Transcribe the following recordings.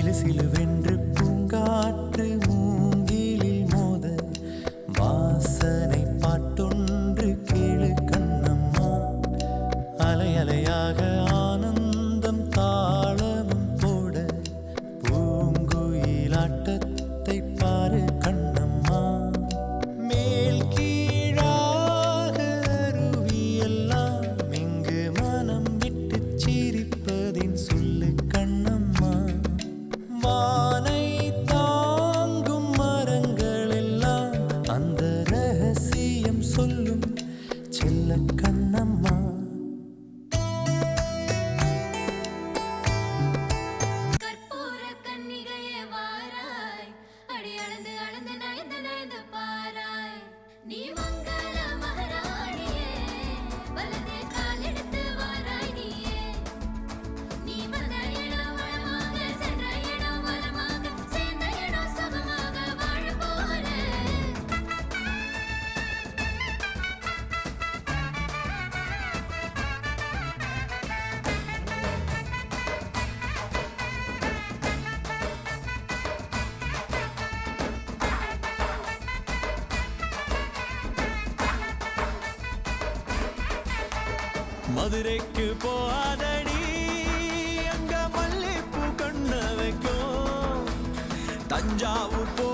சிலுவென்று மதுரைக்கு போகாதடி அங்க மல்லிப்பூ கண்ண வைக்கும். தஞ்சாவூர் போ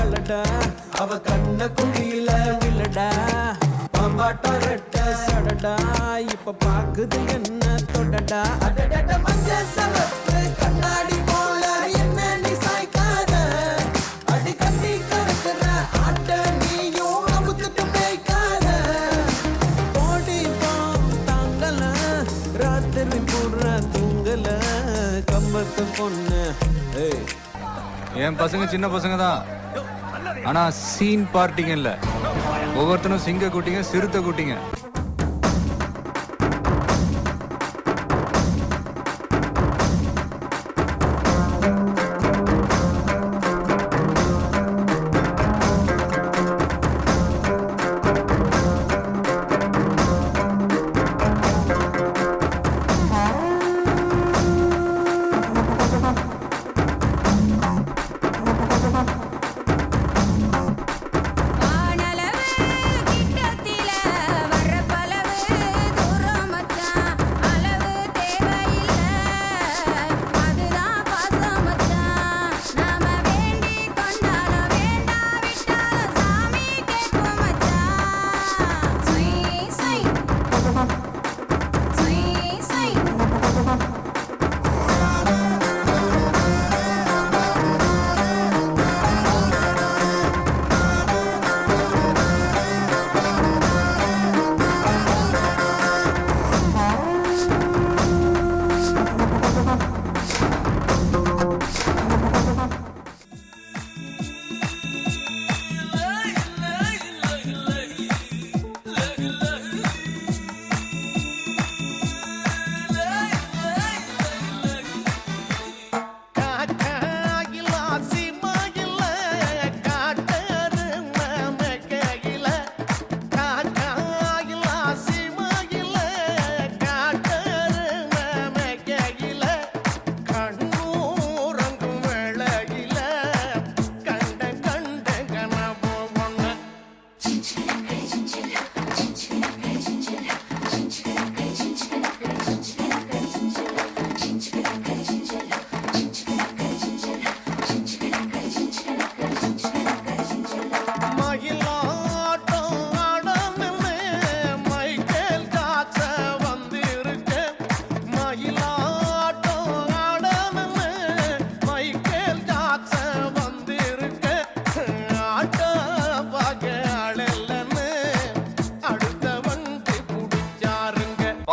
எழடா அவ கண்ண குழியில விழடா பாம்பாட்ட ரெட்ட சடடா. இப்ப பாக்குது என்ன தொடடா. அடடட மஞ்ச கண்ணாடி போல என்ன நீ சாய்க்காத. அடி கண்ணி கறக்குற ஆட்ட நீயும் அமுத்துட்டு பேய்க்காத ஓடி பாம் தாங்கல. ராத்திரி போடுற தூங்கல. கம்பத்து பொண்ணு. என் பசங்க சின்ன பசங்க தான் ஆனா சீன் பார்ட்டிங்க இல்ல. ஒவ்வொருத்தனும் சிங்க கூட்டிங்க சிறுத்தை கூட்டிங்க.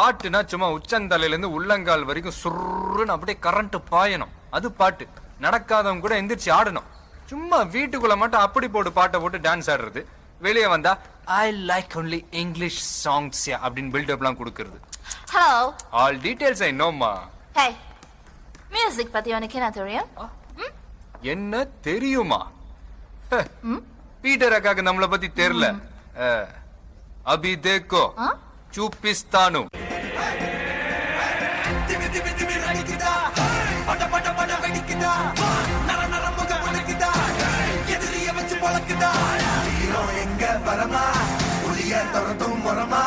பாட்டுனா சும்மா உச்சந்தலையிலேருந்து உள்ளங்கால் வரைக்கும் சுருன்னு அப்படியே கரண்ட் பாயணும். அது பாட்டு. நடக்காதவங்க கூட எந்திரிச்சு ஆடணும். சும்மா வீட்டுக்குள்ள மட்டும் அப்படி போட்டு பாட்டை போட்டு டான்ஸ் ஆடுறது. வெளியே வந்தா I like only English songs அப்படின்னு பில்டப்லாம் கொடுக்கறது. ஹலோ ஆல் டீடைல்ஸ் ஐ நோம்மா ஹே மியூசிக் பத்தி உனக்கு என்ன தெரியும்? என்ன தெரியுமா? பீட்டர் அக்காக்கு நம்மளை பத்தி தெரியல அபி தேக்கோ. சூப்பிஸ்தானும் அடிக்குதா? பட பட பட வெடிக்குதா? நர நர முக உனக்குதா எதிரிய வச்சு பழக்குதா? எங்க வரமா? புளிய துரத்தும் முறமா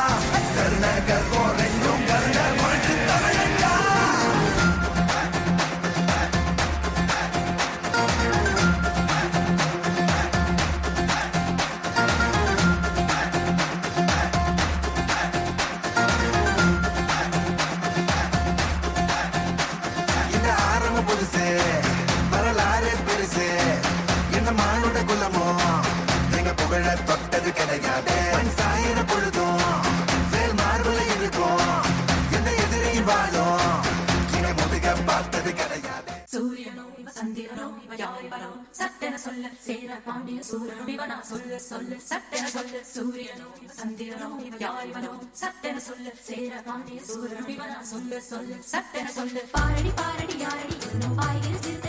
இவ சொல்லு சட்டென சொல்ல சேர பாண்டிய சூரனோ இவனா சொல்ல சொல்ல சட்டென சொல்ல சூரியனோ சந்திரனோ யாரிவனோ சட்டென சொல்ல சேர பாண்டிய சூரனோ இவனா சொல்ல சொல்ல சட்டென சொல்ல. பாரடி பாரடி யாரடி பாய்கிற சிறுத்தை.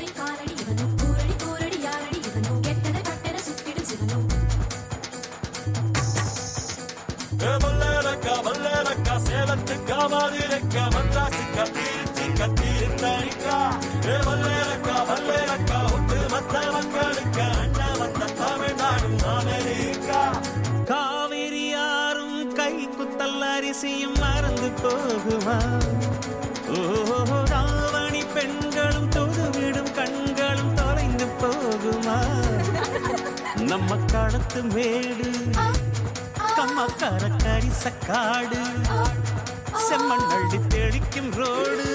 குத்தல் அரிசியும் மறந்து போகுமா ஓ ராவணி பெண்களும் தொடுவிடும் கண்களும் தொலைந்து போகுமா நம்ம களத்து மேடு கம்மக்கார கரிசக்காடு செம்மண் அள்ளி தெளிக்கும் ரோடு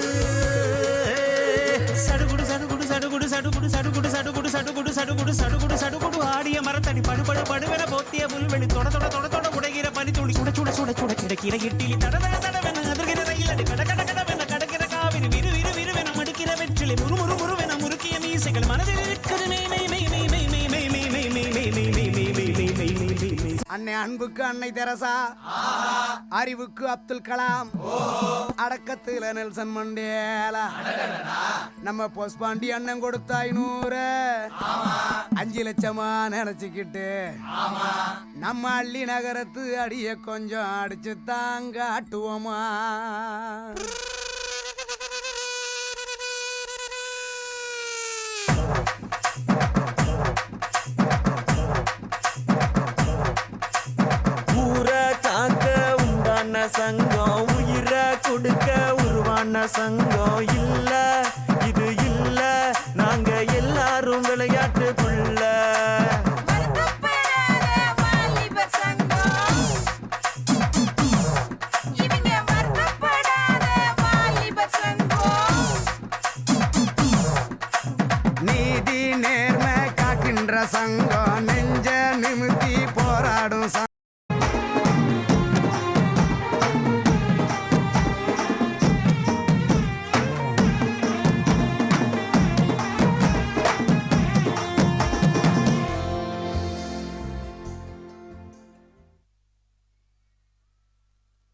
சடுகுடு சடுகுடு சடுகுடு சடுகுடு சடுகுடு சடுகுடு சடுகுடு சடுகுடு சடுகுடு சடுகுடு ஆடிய மரத்தடி படுபடு படுவென போத்திய புல்வெளி தொட தொட கீரை இட்லி தட தட தடவை அன்னை அன்புக்கு அன்னை தெரசா. அறிவுக்கு அப்துல் கலாம். அடக்கத்துல நெல்சன் மண்டேலா. நம்ம பொஸ்பாண்டி அண்ணன் கொடுத்த ஐநூறு. அஞ்சு லட்சமா நினைச்சுக்கிட்டு. நம்ம அள்ளி நகரத்து அடிய கொஞ்சம் அடிச்சு தாங்க ஆட்டுவோமா சங்கம் உயிரை கொடுக்க உருவான சங்கம் இல்ல இது இல்ல. நாங்க எல்லாரும் விளையாட்டுக்குள்ள. நீதி நேர்மை காக்கின்ற சங்கம் நெஞ்ச நிமித்தி போராடும்